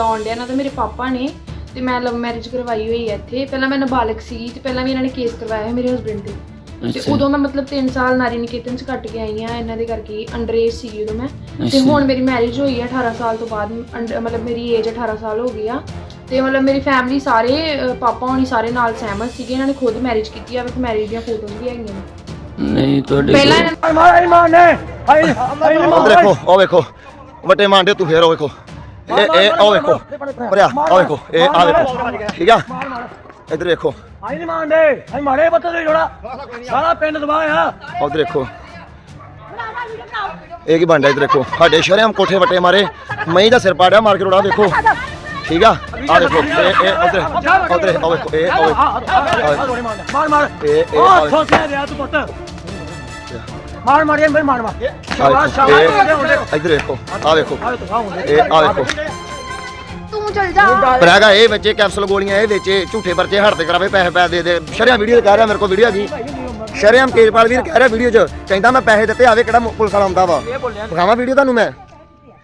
ਆਉਣ ਡਿਆ ਨਾ ਤੇ ਮੇਰੇ ਪਾਪਾ ਨੇ ਤੇ ਮੈਂ ਲਵ ਮੈਰਿਜ ਕਰਵਾਈ ਹੋਈ ਹੈ ਇੱਥੇ। ਪਹਿਲਾਂ ਮੈਂ ਨਾਬਾਲਗ ਸੀ ਤੇ ਪਹਿਲਾਂ ਵੀ ਇਹਨਾਂ ਨੇ ਕੇਸ ਕਰਵਾਇਆ ਹੈ ਮੇਰੇ ਹਸਬੰਡ ਤੇ। ਤੇ ਅੱਛਾ। ਉਦੋਂ ਮੈਂ ਮਤਲਬ 3 ਸਾਲ ਨਾਰੀ ਨਿਕੇਤਨ ਚ ਕੱਟ ਕੇ ਆਈ ਆ ਇਹਨਾਂ ਦੇ ਕਰਕੇ ਅੰਡਰ ਏਜ ਸੀ ਉਦੋਂ ਮੈਂ। ਤੇ ਅੱਛਾ। ਹੁਣ ਮੇਰੀ ਮੈਰਿਜ ਹੋਈ ਹੈ 18 ਸਾਲ ਤੋਂ ਬਾਅਦ under- ਮਤਲਬ ਮੇਰੀ ਏਜ 18 ਸਾਲ ਹੋ ਗਈ ਆ। ਤੇ ਮਤਲਬ ਮੇਰੀ ਫੈਮਿਲੀ ਸਾਰੇ ਅ, ਪਾਪਾ ਹੋਣੀ ਸਾਰੇ ਨਾਲ ਸਹਿਮਤ ਸੀਗੇ ਇਹਨਾਂ ਨੇ ਖੁਦ ਮੈਰਿਜ ਕੀਤੀ ਆ ਵੇਖੋ ਮੈਰਿਜ ਦੀਆਂ ਫੋਟੋਜ਼ ਵੀ ਹੈਗੀਆਂ ਨੇ। ਨਹੀਂ ਤੁਹਾਡੇ ਪਹਿਲਾਂ ਇਹਨਾਂ ਉਹ ਦੇਖੋ ਉਹ ਵੇਖੋ ਵੱਟੇ ਮਾਂਡੇ ਤੂੰ ਫੇਰ ਉਹ ਵੇਖੋ। ਇਹ ਇਹ ਉਹ ਵੇਖੋ ਭਰਿਆ ਉਹ ਵੇਖੋ ਇਹ ਆ ਵੇਖੋ ਠੀਕ ਆ ਇੱਧਰ ਵੇਖੋ ਹਾਈ ਇਮਾਨ ਨੇ ਹਾਈ ਮਾਰੇ ਬੱਤ ਦੇ ਜੋੜਾ ਸਾਰਾ ਪਿੰਡ ਦਬਾਇਆ ਉਧਰ ਦੇਖੋ ਇਹ ਕੀ ਬਣਦਾ ਇੱਧਰ ਦੇਖੋ ਸਾਡੇ ਸ਼ਰਮ ਕੋਠੇ ਵੱਟੇ ਮਾਰੇ ਮਈ ਦਾ ਸਿਰ ਪਾੜਿਆ ਮਾਰ ਕੇ ਰੋੜਾ ਵੇਖੋ ਠੀਕ ਆ ਆ ਦੇਖੋ ਇਹ ਇਹ ਉਧਰ ਉਧਰ ਉਹ ਵੇਖੋ ਇਹ ਉਹ ਵੇਖੋ। ਮਾਰ ਮਾਰ ਇਹ ਇਹ ਉਹ ਆ ਹੱਥੋਂ ਸੇ ਰਿਆ ਤੂੰ ਪੁੱਤ ਮਾਰ ਮਾਰ ਮਾਰ ਮਾਰ ਵੇਖੋ। ਸ਼ਾਬਾਸ਼ ਇਹ- ਸ਼ਾਬਾਸ਼ ਇੱਧਰ ਵੇਖੋ ਆ ਹੁੰਦੇ ਇਹ ਆ ਵੇਖੋ ਤੂੰ ਚਲ ਜਾ। ਪਰ ਹੈਗਾ ਇਹ ਬੱਚੇ ਕੈਪਸੂਲ ਗੋਲੀਆਂ ਇਹ ਵੇਚੇ ਝੂਠੇ ਪਰਚੇ ਹੱਟ ਤੇ ਕਰਾਵੇ ਪੈਸੇ ਪੈ ਦੇ ਦੇ। ਸ਼ਰਿਆਮ ਵੀਡੀਓ ਕਹਿ ਰਿਹਾ ਮੇਰੇ ਕੋਲ ਵੀਡੀਓ ਹੈਗੀ ਸ਼ਰਿਆਮ ਕੇਜਪਾਲ ਵੀਰ ਕਹਿ ਰਿਹਾ ਵੀਡੀਓ 'ਚ ਕਹਿੰਦਾ ਮੈਂ ਪੈਸੇ ਦਿੱਤੇ ਆਵੇ ਕਿਹੜਾ ਪੁਲਿਸ ਵਾਲਾ ਆਉਂਦਾ ਵਾ। ਵਿਖਾਵਾਂ ਵੀਡੀਓ ਤੁਹਾਨੂੰ ਮੈਂ?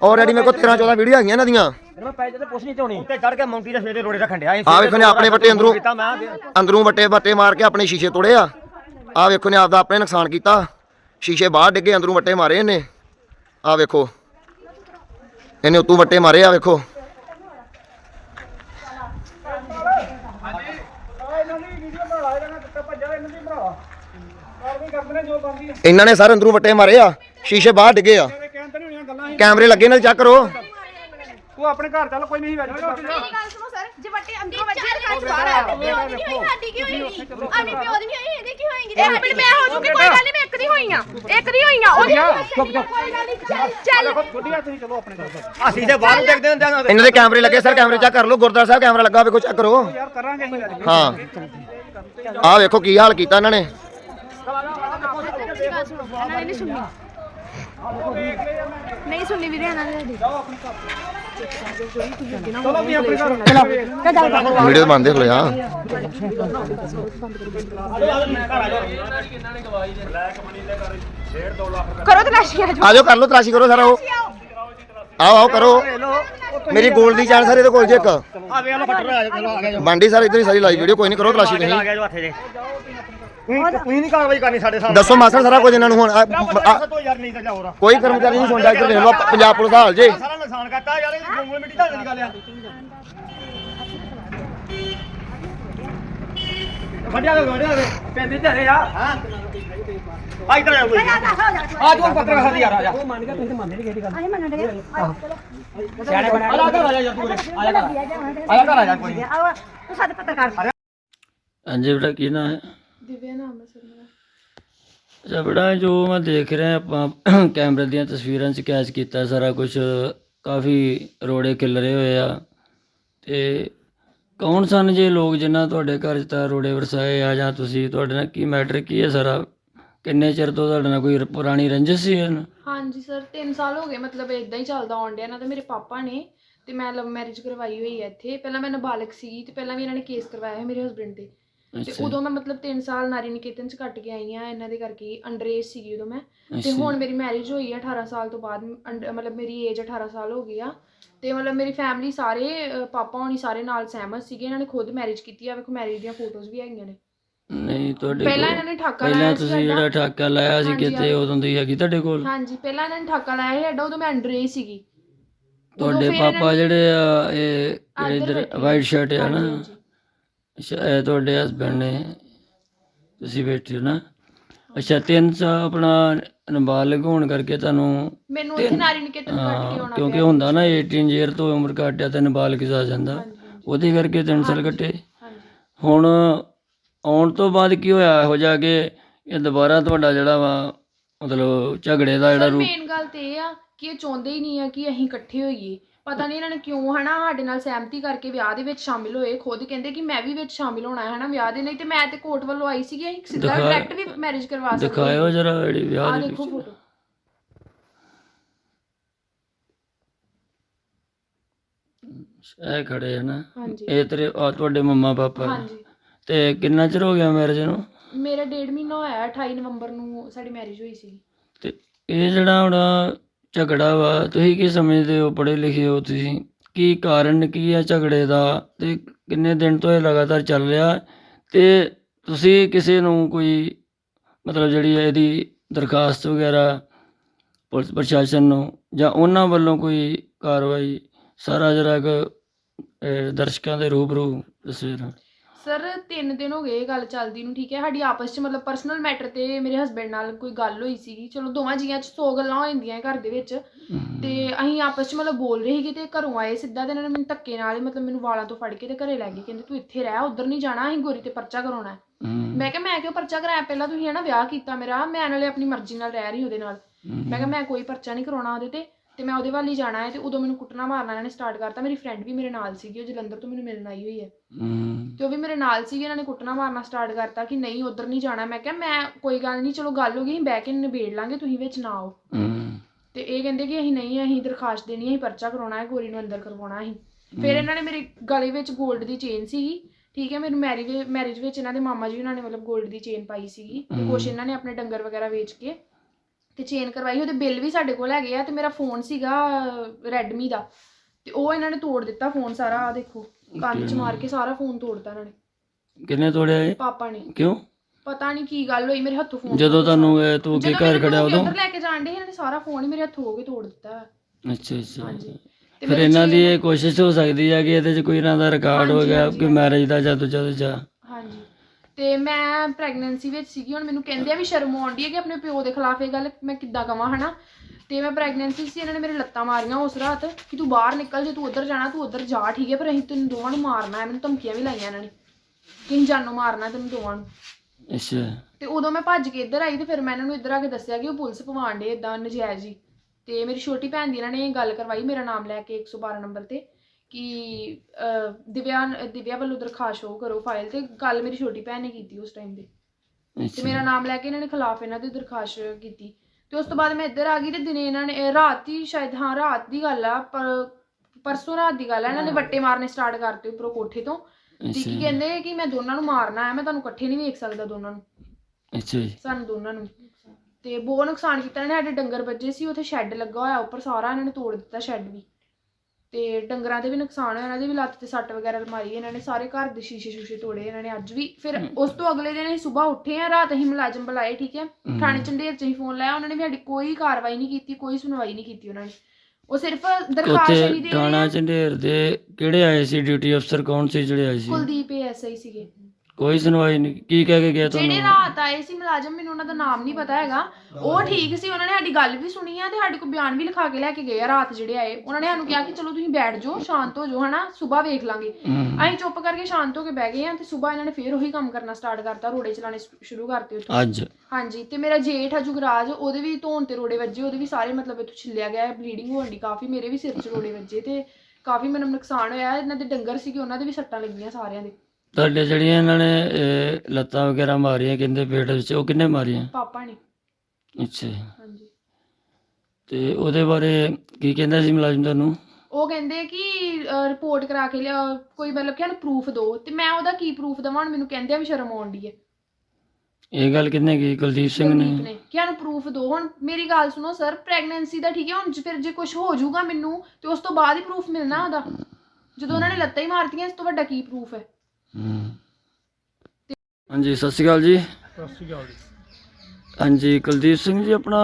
ਆਲਰੇਡੀ ਮੇਰੇ ਕੋਲ 13 14 ਵੀਡੀਓ ਹੈਗੀਆਂ ਇਹਨਾਂ ਦੀਆਂ। ਮੈਂ ਪੈਸੇ ਤੇ ਪੁੱਛ ਨਹੀਂ ਚਾਉਣੀ ਉੱਤੇ ਚੜ ਕੇ ਮੌਂਟੀ ਦੇ ਸਵੇਰੇ ਰੋੜੇ ਰੱਖਣ ਡਿਆ ਆ ਵੇਖੋ ਨੇ ਆਪਣੇ ਵੱਟੇ ਅੰਦਰੋਂ ਅੰਦਰੋਂ ਵੱਟੇ ਵੱਟੇ ਮਾਰ ਕੇ ਆਪਣੇ ਸ਼ੀਸ਼ੇ ਤੋੜੇ ਆ ਆ ਵੇਖੋ ਨੇ ਆਪਦਾ ਆਪਣੇ ਨੁਕਸਾਨ ਕੀਤਾ। ਸ਼ੀਸ਼ੇ ਬਾਹਰ ਡਿੱਗੇ ਅੰਦਰੋਂ ਵੱਟੇ ਮਾਰੇ ਇਹਨੇ। ਆ ਵੇਖੋ। ਇਹਨੇ ਉਤੋਂ ਵੱਟੇ ਮਾਰੇ ਆ ਵੇਖੋ। ਇਹਨਾਂ ਨੇ ਸਾਰੇ ਅੰਦਰੋਂ ਵੱਟੇ ਮਾਰੇ ਆ ਸ਼ੀਸ਼ੇ ਬਾਹਰ ਡਿੱਗੇ ਆ। ਕੈਮਰੇ ਲੱਗੇ ਨਾਲ ਚੈੱਕ ਕਰੋ। ਤੂੰ ਆਪਣੇ ਘਰ ਚੱਲ ਕੋਈ ਨਹੀਂ ਮੇਰੀ ਗੱਲ ਸੁਣੋ ਸਰ ਜੇ ਵੱਟੇ ਅੰਦਰੋਂ ਵੱਜੇ ਤੇ ਕੱਚ ਬਾਹਰ ਆ। ਪਿਓ ਦੀ ਨਹੀਂ ਹੋਈ ਸਾਡੀ ਕੀ ਹੋਏਗੀ? ਆਨੀ ਪਿਓ ਦੀ ਨਹੀਂ ਹੋਈ ਇਹਦੀ ਕੀ ਹੋਏਗੀ? ਇੱਕ ਮਿੰਟ ਮੈਂ ਹੋ ਜੂਗੀ ਕੋਈ ਗੱਲ ਨਹੀਂ ਮੈਂ ਇੱਕ ਦੀ ਹੋਈ ਆ ਇੱਕ ਦੀ ਹੋਈ ਆ ਉਹਦੀ ਚੁੱਪ ਚੁੱਪ। ਕੋਈ ਗੱਲ ਨਹੀਂ। ਚੱਲ ਚੱਲ। ਛੁੱਟੀਆਂ ਤੁਸੀਂ ਚਲੋ ਆਪਣੇ ਘਰ ਅਸੀਂ ਤੇ ਬਾਹਰ ਦੇਖਦੇ ਹੁੰਦੇ ਆ ਇਹਨਾਂ ਦੇ ਕੈਮਰੇ ਲੱਗੇ ਸਰ ਕੈਮਰੇ ਚੈੱਕ ਕਰ ਲਓ ਗੁਰਦੁਆਰਾ ਸਾਹਿਬ ਕੈਮਰਾ ਲੱਗਾ ਵੇਖੋ ਚੈੱਕ ਕਰੋ। ਯਾਰ ਕਰਾਂਗੇ ਅਸੀਂ ਹਾਂ। ਆ ਵੇਖੋ ਕੀ ਹਾਲ ਕੀਤਾ ਇਹਨਾਂ ਨੇ। ਇਹਨਾਂ ਨਹੀਂ ਸੁਣਨੀ ਨਹੀਂ ਸੁਣਨੀ ਵੀਰੇ ਇਹਨਾਂ ਨੇ। ਚਲੋ ਵੀ ਆਪਣੇ ਘਰ। ਵੀਡੀਓ ਬੰਦੇ ਖਲੋਇਆ ਕਰੋ ਤਲਾਸ਼ੀ ਆ ਜਾਓ। ਆਜੋ ਕਰ ਲਓ ਤਰਾਸ਼ੀ ਕਰੋ ਸਾਰਾ ਉਹ। ਆਓ ਆਓ ਕਰੋ। ਮੇਰੀ ਗੋਲ ਦੀ ਜਾਨ ਸਾਰੇ ਇਹਦੇ ਕੋਲ ਜੇ ਇੱਕ। ਆ ਵੇਖ ਲੋ ਫੱਟਰ ਆ ਜਾ ਚਲੋ ਆ ਗਿਆ ਬਾਂਡੀ ਸਾਰੇ ਇੱਧਰ ਹੀ ਸਾਰੀ ਲਾਈਵ ਵੀਡੀਓ ਕੋਈ ਨਹੀਂ ਕਰੋ ਤਰਾਸ਼ੀ ਆ ਤੁਸੀਂ। ਗਿਆ ਜੋ ਹੱਥੇ ਜੇ ਤੁਸੀਂ ਨਹੀਂ ਕਾਰਵਾਈ ਕਰਨੀ ਸਾਡੇ ਸਾਹਮਣੇ ਦੱਸੋ ਮਾਸਟਰ ਸਾਰਾ ਕੁਝ ਇਹਨਾਂ ਨੂੰ ਹੁਣ। ਆ- ਆ- ਤੋਂ ਯਾਰ ਨਹੀਂ ਤਾਂ ਜਾ ਹੋਰ ਕੋਈ ਕਰਮਚਾਰੀ ਨਹੀਂ ਸੁਣਦਾ ਇੱਧਰ ਦੇਖ ਲਓ ਪੰਜਾਬ ਪੁਲਿਸ ਦਾ ਹਾਲ ਜੇ। ਨੁਕਸਾਨ ਕਰਤਾ ਯਾਰ ਇਹ ਗੂੰਗਲ ਮਿੱਟੀ ਦਾ ਨਿਕਾਲ ਲਿਆ ਵੱਡਿਆ ਵੇ ਵੱਡਿਆ ਵੇ ਪੈਂਦੇ ਧਰੇ ਆ। ਹਾਂ। ਆ ਇਧਰ ਆ ਕੋਈ। ਆ ਤੂੰ ਪੱਤਰ ਖਾ ਯਾਰ ਆ ਜਾ। ਉਹ ਮੰਨ ਗਿਆ ਤੁਸੀਂ ਮੰਨਦੇ ਨਹੀਂ ਕਿਹੜੀ ਗੱਲ। ਅਸੀਂ ਮੰਨਣ ਦੇ ਸਿਆਣੇ ਬਣਾ ਆ। ਜਾ ਘਰ ਆ ਜਾ ਤੂੰ ਆ ਜਾ ਆ ਜਾ। ਘਰ ਆ ਜਾ। ਕੋਈ। ਆਵਾ ਤੂੰ ਸਾਡੇ ਪੱਤਰਕਾਰ ਹਾਂਜੀ ਬੇਟਾ ਕੀ ਨਾਂ ਹੈ? ਦਿਵਿਆ ਨਾਮ ਹੈ ਸਰ ਮੇਰਾ। ਬੇਟਾ ਜੋ ਮੈਂ ਦੇਖ ਰਿਹਾ ਆਪਾਂ ਕੈਮਰੇ ਦੀਆਂ ਤਸਵੀਰਾਂ 'ਚ ਕੈਚ ਕੀਤਾ ਸਾਰਾ ਕੁਝ ਕਾਫੀ ਰੋੜੇ ਖਿਲਰੇ ਹੋਏ ਆ ਤੇ ਕੌਣ ਸਨ ਜੇ ਲੋਕ ਜਿਨ੍ਹਾਂ ਤੁਹਾਡੇ ਘਰ 'ਚ ਤਾਂ ਰੋੜੇ ਵਰਸਾਏ ਆ ਜਾਂ ਤੁਸੀਂ? ਤੁਹਾਡੇ ਨਾਲ ਕੀ ਮੈਟਰ, ਕੀ ਹੈ ਸਾਰਾ? ਕਿੰਨੇ ਚਿਰ ਤੋਂ ਤੁਹਾਡੇ ਨਾਲ ਕੋਈ ਰ- ਪੁਰਾਣੀ ਰੰਜਿਸ਼ ਸੀ ਇਹਨਾਂ ਹਾਂਜੀ ਸਰ 3 ਸਾਲ ਹੋ ਗਏ, ਮਤਲਬ ਇਦਾਂ ਹੀ ਚੱਲਦਾ ਆਉਣ ਡਿਆ ਨਾ, ਤੇ ਮੇਰੇ ਪਾਪਾ ਨੇ ਤੇ ਮੈਂ ਲਵ ਮੈਰਿਜ ਕਰਵਾਈ ਹੋਈ ਹੈ ਇੱਥੇ। ਪਹਿਲਾਂ ਮੈਂ ਨਾਬਾਲਗ ਸੀ ਤੇ ਪਹਿਲਾਂ ਵੀ ਇਹਨਾਂ ਨੇ ਕੇਸ ਕਰਵਾਇਆ ਹੈ ਮੇਰੇ ਹਸਬੰਡ ਤੇ। ਤੇ ਉਦੋਂ ਮੈਂ ਮਤਲਬ 3 ਸਾਲ ਨਾਰੀ ਨਿਕੇਤਨ ਚ ਕੱਟ ਕੇ ਆਈ ਆ ਇਹਨਾਂ ਦੇ ਕਰਕੇ ਅੰਡਰ ਏਜ ਸੀਗੀ ਉਦੋਂ ਮੈਂ। ਤੇ। ਹੁਣ ਮੇਰੀ ਮੈਰਿਜ ਹੋਈ ਹੈ 18 ਸਾਲ ਤੋਂ ਬਾਅਦ ਮਤਲਬ ਮੇਰੀ ਏਜ 18 ਸਾਲ ਹੋ ਗਈ ਆ। ਤੇ ਮਤਲਬ ਮੇਰੀ ਫੈਮਿਲੀ ਸਾਰੇ ਪਾਪਾ ਹੋਣੀ ਸਾਰੇ ਨਾਲ ਸਹਿਮਤ ਸੀਗੇ ਇਹਨਾਂ ਨੇ ਖੁਦ ਮੈਰਿਜ ਕੀਤੀ ਆ। ਵੇਖੋ ਮੈਰਿਜ ਦੀਆਂ ਫੋਟੋਜ਼ ਵੀ ਹੈਗੀਆਂ ਨੇ। ਨਹੀਂ ਤੁਹਾਡੇ ਪਹਿਲਾਂ ਇਹਨਾਂ ਨੇ ਠਾਕਾ ਪਹਿਲਾਂ ਲਾਇਆ ਸੀ ਤੁਸੀਂ। ਜਿਹੜਾ ਠਾਕਾ ਲਾਇਆ ਸੀ ਕਿਤੇ। ਉਦੋਂ ਦੀ ਹੈਗੀ ਤੁਹਾਡੇ ਕੋਲ? ਹਾਂਜੀ ਪਹਿਲਾਂ ਇਹਨਾਂ ਨੇ ਠਾਕਾ ਲਾਇਆ ਸੀ ਸਾਡਾ ਉਦੋਂ ਮੈਂ ਅੰਡਰ ਏਜ ਸੀਗੀ ਤੁਹਾਡੇ ਪਾਪਾ ਜਿਹੜੇ ਆ ਇਹ ਇੱਧਰ ਵਾਈਟ ਸ਼ਰਟ ਆ ਨਾ। ਅੱਛਾ ਇਹ ਤੁਹਾਡੇ ਹਸਬੰਡ ਨੇ ਤੁਸੀਂ ਬੈਠੇ ਹੋ ਨਾ। ਅੱਛਾ ਤਿੰਨ ਸਾਲ ਆਪਣਾ ਨਾਬਾਲਗ ਹੋਣ ਕਰਕੇ ਤੁਹਾਨੂੰ ਮੈਨੂੰ ਇੱਥੇ ਨਾਰੀ ਨਿਕੇਤਨ ਕੱਟ ਕੇ ਆਉਣਾ ਕਿਉਂਕਿ। ਹੁੰਦਾ ਨਾ 18 ਈਅਰ ਤੋਂ ਉਮਰ ਘੱਟਿਆ ਤੇ ਨਾਬਾਲਗ ਆ ਜਾਂਦਾ। ਉਹਦੇ ਕਰਕੇ ਤਿੰਨ ਸਾਲ ਕੱਟੇ। ਹੁਣ ਆਉਣ ਤੋਂ ਬਾਅਦ ਕੀ ਹੋਇਆ? ਇਹੋ ਜਿਹਾ ਕਿ ਇਹ ਦੁਬਾਰਾ ਤੁਹਾਡਾ ਜਿਹੜਾ ਵਾ ਮਤਲਬ ਝਗੜੇ ਦਾ ਜਿਹੜਾ ਰੂਪ ਮੇਨ ਗੱਲ ਤੇ ਇਹ ਆ ਕਿ ਇਹ ਚਾਹੁੰਦੇ ਹੀ ਨਹੀਂ ਆ ਕਿ ਅਸੀਂ ਇਕੱਠੇ ਹੋਈਏ। ਪਤਾ ਨਹੀਂ ਇਹਨਾਂ ਨੇ ਕਿਉਂ ਹਨਾ ਸਾਡੇ ਨਾਲ ਸਹਿਮਤੀ ਕਰਕੇ ਵਿਆਹ ਦੇ ਵਿੱਚ ਸ਼ਾਮਿਲ ਹੋਏ। ਖੁਦ ਕਹਿੰਦੇ ਕਿ ਮੈਂ ਵੀ ਵਿੱਚ ਸ਼ਾਮਿਲ ਹੋਣਾ ਹੈ ਹਨਾ ਵਿਆਹ ਦੇ ਨਹੀਂ ਤੇ ਮੈਂ ਤੇ ਕੋਰਟ ਵੱਲੋਂ ਆਈ ਸੀਗੀ ਅਸੀਂ ਸਿੱਧਾ ਦਿਖਾ- ਡਾਇਰੈਕਟ ਵੀ ਮੈਰਿਜ ਕਰਵਾ ਸਕਦੇ ਦਿਖਾਇਓ ਜਰਾ ਜਿਹੜੀ ਆ ਵਿਆਹ ਦੀ ਦੇਖੋ picture। ਫੋਟੋ ਇਹ ਖੜੇ ਹੈ ਨਾ। ਹਾਂਜੀ। ਇਹ ਤੇਰੇ ਆ ਤੁਹਾਡੇ ਮੰਮਾ ਪਾਪਾ ਹਾਂਜੀ। ਤੇ ਕਿੰਨਾ ਚਿਰ ਹੋ ਗਿਆ ਮੈਰਿਜ ਨੂੰ? ਮੇਰਾ ਡੇਢ ਮਹੀਨਾ ਹੋਇਆ 28 ਨਵੰਬਰ ਨੂੰ ਸਾਡੀ ਮੈਰਿਜ ਹੋਈ ਸੀ ਤੇ ਇਹ ਜਿਹੜਾ ਹੁਣ ਝਗੜਾ ਵਾ। ਤੁਸੀਂ ਕੀ ਸਮਝਦੇ ਹੋ? ਪੜ੍ਹੇ ਲਿਖੇ ਹੋ ਤੁਸੀਂ। ਕੀ ਕਾਰਨ ਕੀ ਹੈ ਝਗੜੇ ਦਾ? ਅਤੇ ਕਿੰਨੇ ਦਿਨ ਤੋਂ ਇਹ ਲਗਾਤਾਰ ਚੱਲ ਰਿਹਾ? ਅਤੇ ਤੁਸੀਂ ਕਿਸੇ ਨੂੰ ਕੋਈ ਮਤਲਬ ਜਿਹੜੀ ਹੈ ਇਹਦੀ ਦਰਖਾਸਤ ਵਗੈਰਾ, ਪੁਲਿਸ ਪ੍ਰਸ਼ਾਸਨ ਨੂੰ ਜਾਂ ਉਹਨਾਂ ਵੱਲੋਂ ਕੋਈ ਕਾਰਵਾਈ, ਸਾਰਾ ਜਰਾ ਕੁ ਦਰਸ਼ਕਾਂ ਦੇ ਰੂਬਰੂ ਤਸਵੀਰ ਸਰ ਤਿੰਨ ਦਿਨ ਹੋ ਗਏ ਇਹ ਗੱਲ ਚੱਲਦੀ ਨੂੰ ਠੀਕ ਹੈ? ਸਾਡੀ ਆਪਸ 'ਚ ਮਤਲਬ ਪਰਸਨਲ ਮੈਟਰ ਤੇ ਮੇਰੇ ਹਸਬੰਡ ਨਾਲ ਕੋਈ ਗੱਲ ਹੋਈ ਸੀਗੀ। ਚਲੋ ਦੋਵਾਂ ਜੀਆਂ 'ਚ ਸੌ ਗੱਲਾਂ ਹੋ ਜਾਂਦੀਆਂ ਘਰ ਦੇ ਵਿੱਚ। ਤੇ ਅਸੀਂ ਆਪਸ 'ਚ ਮਤਲਬ ਬੋਲ ਰਹੇ ਸੀਗੇ ਤੇ ਘਰੋਂ ਆਏ ਸਿੱਧਾ ਤੇ ਇਹਨਾਂ ਨੇ ਮੈਨੂੰ ਧੱਕੇ ਨਾਲ ਹੀ ਮਤਲਬ ਮੈਨੂੰ ਵਾਲਾਂ ਤੋਂ ਫੜ ਕੇ ਤੇ ਘਰੇ ਲੈ ਗਏ। ਕਹਿੰਦੇ ਤੂੰ ਇੱਥੇ ਰਹਿ ਉਧਰ ਨਹੀਂ ਜਾਣਾ ਅਸੀਂ ਗੋਰੀ ਤੇ ਪਰਚਾ ਕਰਾਉਣਾ ਹੈ। ਮੈਂ ਕਿਹਾ ਮੈਂ ਕਿਉਂ ਪਰਚਾ ਕਰਾਇਆ? ਪਹਿਲਾਂ ਤੁਸੀਂ ਹਨਾ ਵਿਆਹ ਕੀਤਾ ਮੇਰਾ। ਮੈਂ ਨਾਲੇ ਆਪਣੀ ਮਰਜ਼ੀ ਨਾਲ ਰਹਿ ਰਹੀ ਉਹਦੇ ਨਾਲ। ਮੈਂ ਕਿਹਾ ਮੈਂ ਕੋਈ ਪਰਚਾ ਨਹੀਂ ਕਰਾਉਣਾ ਉਹਦੇ ਤੇ। ਤੇ ਮੈਂ ਉਹਦੇ ਵੱਲ ਹੀ ਜਾਣਾ ਹੈ ਤੇ ਉਦੋਂ ਮੈਨੂੰ ਕੁੱਟਣਾ ਮਾਰਨਾ ਇਹਨਾਂ ਨੇ ਸਟਾਰਟ ਕਰਤਾ। ਮੇਰੀ ਫਰੈਂਡ ਵੀ ਮੇਰੇ ਨਾਲ ਸੀਗੀ ਉਹ ਜਲੰਧਰ ਤੋਂ ਮੈਨੂੰ ਮਿਲਣ ਆਈ ਹੋਈ ਹੈ। ਤੇ ਉਹ ਵੀ ਮੇਰੇ ਨਾਲ ਸੀਗੇ ਇਹਨਾਂ ਨੇ ਕੁੱਟਣਾ ਮਾਰਨਾ ਸਟਾਰਟ ਕਰਤਾ ਕਿ ਨਹੀਂ ਉਧਰ ਨਹੀਂ ਜਾਣਾ। ਮੈਂ ਕਿਹਾ ਮੈਂ ਕੋਈ ਗੱਲ ਨਹੀਂ ਚਲੋ ਗੱਲ ਹੋ ਗਈ ਬਹਿ ਕੇ ਨਿਬੇੜ ਲਾਂਗੇ ਤੁਸੀਂ ਵਿੱਚ ਨਾ ਆਓ। ਤੇ ਇਹ ਕਹਿੰਦੇ ਕਿ ਅਸੀਂ ਨਹੀਂ ਅਸੀਂ ਦਰਖਾਸਤ ਦੇਣੀ ਹੈ ਅਸੀਂ ਪਰਚਾ ਕਰਾਉਣਾ ਹੈ ਗੋਰੀ ਨੂੰ ਅੰਦਰ ਕਰਵਾਉਣਾ ਅਸੀਂ। ਫਿਰ ਇਹਨਾਂ ਨੇ ਮੇਰੇ ਗਲੇ ਵਿੱਚ 골ਡ ਦੀ ਚੇਨ ਸੀਗੀ ਠੀਕ ਹੈ ਮੈਨੂੰ ਮੈਰਿਜ ਮੈਰਿਜ ਵਿੱਚ ਇਹਨਾਂ ਦੇ ਮਾਮਾ ਜੀ ਉਹਨਾਂ ਨੇ ਮਤਲਬ 골ਡ ਦੀ ਚੇਨ ਪਾਈ ਸੀਗੀ ਤੇ ਕੁਛ ਇਹਨਾਂ ਨੇ ਆਪਣੇ ਡੰਗਰ ਵਗੈਰਾ ਵੇਚ ਕੇ ਤੇ ਚੇਨ ਕਰਵਾਈ ਉਹਦੇ ਬਿੱਲ ਵੀ ਸਾਡੇ ਕੋਲ ਹੈਗੇ ਆ ਤੇ ਮੇਰਾ ਫੋਨ ਸੀਗਾ ਰੈਡਮੀ ਦਾ ਤੇ ਉਹ ਇਹਨਾਂ ਨੇ ਤੋੜ ਦਿੱਤਾ ਫੋਨ ਸਾਰਾ ਆ ਦੇਖੋ ਕੰਨ ਚ ਮਾਰ ਕੇ ਸਾਰਾ ਫੋਨ ਤੋੜਤਾ ਇਹਨਾਂ ਨੇ। ਕਿੰਨੇ ਤੋੜਿਆ ਇਹ? ਪਾਪਾ ਨੇ। ਕਿਉਂ? ਪਤਾ ਨਹੀਂ ਕੀ ਗੱਲ ਹੋਈ ਮੇਰੇ ਹੱਥੋਂ ਫੋਨ ਜਦੋਂ ਤੁਹਾਨੂੰ ਇਹ ਤੂੰ ਅੱਗੇ ਘਰ ਖੜਿਆ ਉਦੋਂ? ਉਧਰ ਲੈ ਕੇ ਜਾਣ ਦੇ ਇਹਨਾਂ ਨੇ ਸਾਰਾ ਫੋਨ ਹੀ ਮੇਰੇ ਹੱਥੋਂ ਹੋ ਕੇ ਤੋੜ ਦਿੱਤਾ। ਅੱਛਾ ਅੱਛਾ ਫਿਰ ਇਹਨਾਂ ਦੀ ਇਹ ਕੋਸ਼ਿਸ਼ ਹੋ ਸਕਦੀ ਹੈ ਕਿ ਇਹਦੇ 'ਚ ਕੋਈ ਇਹਨਾਂ ਦਾ ਰਿਕਾਰਡ ਹੋ ਗਿਆ ਕਿ ਮੈਰਿਜ ਦਾ ਜਾਂ ਦੂਜਾ ਦੂਜਾ ਤੇ ਮੈਂ ਪ੍ਰੈਗਨੈਂਸੀ ਵਿੱਚ ਸੀਗੀ ਹੁਣ ਮੈਨੂੰ ਕਹਿੰਦੇ ਆ ਵੀ ਸ਼ਰਮ ਆਉਂਦੀ ਹੈ ਕਿ ਆਪਣੇ ਪਿਓ ਦੇ ਖਿਲਾਫ ਇਹ ਗੱਲ ਮੈਂ ਕਿੱਦਾਂ ਕਵਾਂ ਹਨਾ? ਤੇ ਮੈਂ ਪ੍ਰੈਗਨੈਂਸੀ ਸੀ ਇਹਨਾਂ ਨੇ ਮੇਰੇ ਲੱਤਾਂ ਮਾਰੀਆਂ ਉਸ ਰਾਤ ਕਿ ਤੂੰ ਬਾਹਰ ਨਿਕਲ ਜੇ ਤੂੰ ਉੱਧਰ ਜਾਣਾ ਤੂੰ ਉੱਧਰ ਜਾ ਠੀਕ ਹੈ? ਪਰ ਅਸੀਂ ਤੈਨੂੰ ਦੋਵਾਂ ਨੂੰ ਮਾਰਨਾ ਹੈ ਮੈਨੂੰ ਧਮਕੀਆਂ ਵੀ ਲਾਈਆਂ ਇਹਨਾਂ ਨੇ ਕਿ ਜਾਨੋਂ ਮਾਰਨਾ ਤੈਨੂੰ ਦੋਵਾਂ ਨੂੰ। ਅੱਛਾ। ਤੇ ਉਦੋਂ ਮੈਂ ਭੱਜ ਕੇ ਇੱਧਰ ਆਈ ਤੇ ਫਿਰ ਮੈਂ ਇਹਨਾਂ ਨੂੰ ਇੱਧਰ ਆ ਕੇ ਦੱਸਿਆ ਕਿ ਉਹ ਪੁਲਿਸ ਪਵਾਣ ਡੇ ਇਦਾਂ ਨਜਾਇਜ਼ ਹੀ। ਤੇ ਮੇਰੀ ਛੋਟੀ ਭੈਣ ਦੀ ਇਹਨਾਂ ਨੇ ਗੱਲ ਕਰਵਾਈ ਮੇਰਾ ਨਾਮ ਲੈ ਕੇ 112 ਨੰਬਰ ਤੇ। ਕਿ ਦਿਵਿਆ ਦਿਵਿਆ ਵੱਲੋਂ ਦਰਖਾਸਤ ਸ਼ੋ ਕਰੋ ਫਾਈਲ ਤੇ। ਗੱਲ ਮੇਰੀ ਛੋਟੀ ਭੈਣ ਨੇ ਕੀਤੀ ਉਸ ਟਾਈਮ ਤੇ। ਤੇ ਮੇਰਾ ਨਾਮ ਲੈ ਕੇ ਇਹਨਾਂ ਨੇ ਖਿਲਾਫ ਇਹਨਾਂ ਦੀ ਦਰਖਾਸਤ ਕੀਤੀ। ਤੇ ਉਸ ਤੋਂ ਬਾਅਦ ਮੈਂ ਇੱਧਰ ਆ ਗਈ ਤੇ ਦਿਨੇ ਇਹਨਾਂ ਨੇ ਰਾਤ ਹੀ ਸ਼ਾਇਦ ਹਾਂ ਰਾਤ ਦੀ ਗੱਲ ਆ ਪਰ ਪਰਸੋਂ ਰਾਤ ਦੀ ਗੱਲ ਆ। ਇਹਨਾਂ ਨੇ ਵੱਟੇ ਮਾਰਨੇ ਸਟਾਰਟ ਕਰਤੇ ਉੱਪਰੋਂ ਕੋਠੇ ਤੋਂ। ਤੇ ਕੀ ਕਹਿੰਦੇ ਕਿ ਮੈਂ ਦੋਨਾਂ ਨੂੰ ਮਾਰਨਾ ਹੈ ਮੈਂ ਤੁਹਾਨੂੰ ਇਕੱਠੇ ਨਹੀਂ ਵੇਖ ਸਕਦਾ ਦੋਨਾਂ ਨੂੰ। ਅੱਛਾ ਜੀ। ਸਾਨੂੰ ਦੋਨਾਂ ਨੂੰ। ਤੇ ਬਹੁਤ ਨੁਕਸਾਨ ਕੀਤਾ ਇਹਨਾਂ ਨੇ ਸਾਡੇ ਡੰਗਰ ਵੱਜੇ ਸੀ ਉੱਥੇ ਸ਼ੈੱਡ ਲੱਗਾ ਹੋਇਆ ਉੱਪਰ ਸਾਰਾ ਇਹਨਾਂ ਨੇ ਤੋੜ ਦਿੱਤਾ ਸ਼ੈੱਡ ਵੀ। ਤੇ ਡੰਗਰਾਂ ਦੇ ਵੀ ਨੁਕਸਾਨ ਹੋਇਆ ਇਹਨਾਂ ਦੀ ਵੀ ਲੱਤ ਤੇ ਸੱਟ ਵਗੈਰਾ ਮਾਰੀ ਇਹਨਾਂ ਨੇ ਸਾਰੇ ਘਰ ਦੇ ਸ਼ੀਸ਼ੇ ਸ਼ੂਸ਼ੇ ਤੋੜੇ ਇਹਨਾਂ ਨੇ ਅੱਜ ਵੀ। ਫਿਰ ਉਸ ਤੋਂ ਅਗਲੇ ਦਿਨ ਅਸੀਂ ਸਵੇਰ ਉੱਠੇ ਆ ਰਾਤ ਅਸੀਂ ਮੁਲਾਜ਼ਮ ਬੁਲਾਏ ਠੀਕ ਹੈ। ਥਾਣੇ ਚੰਡੇਰ ਚ ਹੀ ਫੋਨ ਲਾਇਆ ਉਹਨਾਂ ਨੇ ਵੀ ਸਾਡੀ ਕੋਈ ਕਾਰਵਾਈ ਨਹੀਂ ਕੀਤੀ ਕੋਈ ਸੁਣਵਾਈ ਨਹੀਂ ਕੀਤੀ ਉਹਨਾਂ ਨੇ। ਉਹ ਸਿਰਫ ਦਰਖਾਸਤ ਹੀ ਦੇ ਥਾਣਾ ਝੰਡੇਰ ਦੇ ਕਿਹੜੇ ਆਏ ਸੀ? ਡਿਊਟੀ ਅਫਸਰ ਕੌਣ ਸੀ ਜਿਹੜੇ ਆਏ ਸੀ? ਕੁਲਦੀਪ ਐਸਆਈ ਸੀਗੇ। ਕੋਈ ਸੁਣਵਾਈ ਨਹੀਂ। ਕੀ ਕਹਿ ਕੇ ਗਿਆ ਜਿਹੜੇ ਤੁਹਾਨੂੰ? ਰਾਤ ਆਏ ਸੀ ਮੁਲਾਜ਼ਮ ਮੈਨੂੰ ਉਹਨਾਂ ਦਾ ਨਾਮ ਨਹੀਂ ਪਤਾ ਹੈਗਾ। ਉਹ ਠੀਕ ਸੀ ਉਹਨਾਂ ਨੇ ਸਾਡੀ ਗੱਲ ਵੀ ਸੁਣੀ ਆ ਤੇ ਸਾਡੇ ਕੋਲ ਬਿਆਨ ਵੀ ਲਿਖਾ ਕੇ ਲੈ ਕੇ ਗਏ ਆ ਰਾਤ ਜਿਹੜੇ ਆਏ। ਉਹਨਾਂ ਨੇ ਸਾਨੂੰ ਕਿਹਾ ਕਿ ਚਲੋ ਤੁਸੀਂ ਬੈਠ ਜਾਓ ਸ਼ਾਂਤ ਹੋ ਜਾਓ ਹਨਾ? ਸਵੇਰ ਵੇਖ ਲਾਂਗੇ। ਹਮ, ਅਸੀਂ ਚੁੱਪ ਕਰਕੇ ਸ਼ਾਂਤ ਹੋ ਕੇ ਬਹਿ ਗਏ ਆ ਤੇ ਸਵੇਰ ਇਹਨਾਂ ਨੇ ਫੇਰ ਉਹੀ ਕੰਮ ਕਰਨਾ ਸਟਾਰਟ ਕਰਤਾ ਰੋੜੇ ਚਲਾਣੇ ਸ਼ੁ- ਸ਼ੁਰੂ ਕਰਤੇ ਉੱਥੋਂ। ਅੱਜ? ਹਾਂਜੀ ਤੇ ਮੇਰਾ ਜੇਠ ਆ ਜੁਗਰਾਜ ਉਹਦੇ ਵੀ ਧੌਣ ਤੇ ਰੋੜੇ ਵੱਜੇ ਉਹਦੇ ਵੀ ਸਾਰੇ ਮਤਲਬ ਇੱਥੋਂ ਛਿੱਲਿਆ ਗਿਆ ਬਲੀਡਿੰਗ ਹੋਣ ਦੀ ਕਾਫੀ ਮੇਰੇ ਵੀ ਸਿਰ 'ਚ ਰੋੜੇ ਵੱਜੇ ਤੇ ਕਾਫੀ ਮੈਨੂੰ ਨੁਕਸਾਨ ਹੋਇਆ ਇਹਨਾਂ ਦੇ ਡੰਗਰ ਸੀਗੇ ਉਹਨਾਂ ਦੇ ਵੀ ਸੱਟਾਂ ਲੱਗੀਆਂ ਸਾਰਿਆਂ ਦੇ। ਤੁਹਾਡੇ ਜਿਹੜੀਆਂ ਇਹਨਾਂ ਨੇ ਇਹ, ਲੱਤਾਂ ਵਗੈਰਾ ਮਾਰੀਆਂ ਕਹਿੰਦੇ ਪੇਟ ਵਿੱਚ ਉਹ ਕਿੰਨੇ ਮਾਰੀਆਂ? ਪਾਪਾ ਨੇ। ਅੱਛਾ ਹਾਂਜੀ। ਤੇ ਉਹਦੇ ਬਾਰੇ ਕੀ ਕਹਿੰਦਾ ਸੀ ਮੁਲਾਜ਼ਮ ਤੁਹਾਨੂੰ? ਉਹ ਕਹਿੰਦੇ ਕਿ ਰਿਪੋਰਟ ਕਰਾ ਕੇ ਲਿਆ ਕੋਈ ਮਤਲਬ ਕਿ ਸਾਨੂੰ ਪ੍ਰੂਫ ਦਿਓ ਤੇ ਮੈਂ ਉਹਦਾ ਕੀ ਪ੍ਰੂਫ ਦਵਾਂ? ਹੁਣ ਮੈਨੂੰ ਕਹਿੰਦੇ ਆ ਵੀ ਸ਼ਰਮ ਆਉਂਦੀ ਹੈ। ਇਹ ਗੱਲ ਕਿੰਨੇ ਕੀ? ਕੁਲਦੀਪ ਸਿੰਘ ਕੁਲਦੀਪ ਨੇ ਨੇ ਕਿ ਸਾਨੂੰ ਪ੍ਰੂਫ ਦਿਓ ਹੁਣ ਮੇਰੀ ਗੱਲ ਸੁਣੋ ਸਰ ਪ੍ਰੈਗਨੈਂਸੀ ਦਾ ਠੀਕ ਹੈ ਹੁਣ ਜੇ ਫਿਰ ਜੇ ਕੁਝ ਹੋ ਜਾਊਗਾ ਮੈਨੂੰ ਤੇ ਉਸ ਤੋਂ ਬਾਅਦ ਹੀ ਪ੍ਰੂਫ ਮਿਲਣਾ ਉਹਦਾ। ਜਦੋਂ ਉਹਨਾਂ ਨੇ ਲੱਤਾਂ ਹੀ ਮਾਰਤੀਆਂ ਇਸ ਤੋਂ ਵੱਡਾ ਕੀ ਪ੍ਰੂਫ ਹੈ। ਹਾਂਜੀ ਸਤਿ ਸ਼੍ਰੀ ਅਕਾਲ ਜੀ। ਸਤਿ ਸ਼੍ਰੀ ਅਕਾਲ ਜੀ। ਹਾਂਜੀ ਕੁਲਦੀਪ ਸਿੰਘ ਜੀ ਆਪਣਾ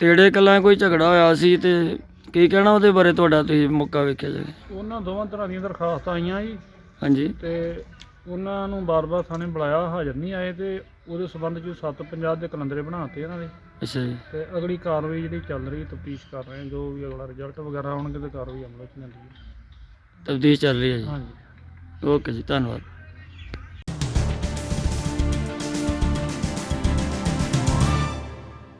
ਤੇੜੇ ਕਲਾਂ ਕੋਈ ਝਗੜਾ ਹੋਇਆ ਸੀ ਤੇ ਕੀ ਕਹਿਣਾ ਉਹਦੇ ਬਾਰੇ ਤੁਹਾਡਾ ਤੁਸੀਂ ਮੌਕਾ ਵੇਖਿਆ ਜੀ ਉਹਨਾਂ ਦੋਵਾਂ ਤਰ੍ਹਾਂ ਦੀਆਂ ਦਰਖਾਸਤਾਂ ਆਈਆਂ ਜੀ। ਹਾਂਜੀ। ਤੇ ਉਹਨਾਂ ਨੂੰ ਬਾਰ-ਬਾਰ ਥਾਣੇ ਬੁਲਾਇਆ ਹਾਜ਼ਰ ਨਹੀਂ ਆਏ ਤੇ ਉਹਦੇ ਸਬੰਧ ਚ 750 ਦੇ ਕਲੰਦਰੇ ਬਣਾਤੇ ਇਹਨਾਂ ਦੇ। ਅੱਛਾ ਜੀ। ਤੇ ਅਗਲੀ ਕਾਰਵਾਈ ਜਿਹੜੀ ਚੱਲ ਰਹੀ ਤਫਤੀਸ਼ ਕਰ ਰਹੇ ਹਾਂ ਜੋ ਵੀ ਅਗਲਾ ਰਿਜ਼ਲਟ ਵਗੈਰਾ ਆਉਣਗੇ ਤੇ ਕਾਰਵਾਈ ਅਮਲ ਚ ਲੈਂਦੀ ਹੈ ਤਬਦੀਲ ਚੱਲ ਰਹੀ ਹੈ ਜੀ। ਹਾਂਜੀ। ਓਕੇ ਜੀ ਧੰਨਵਾਦ।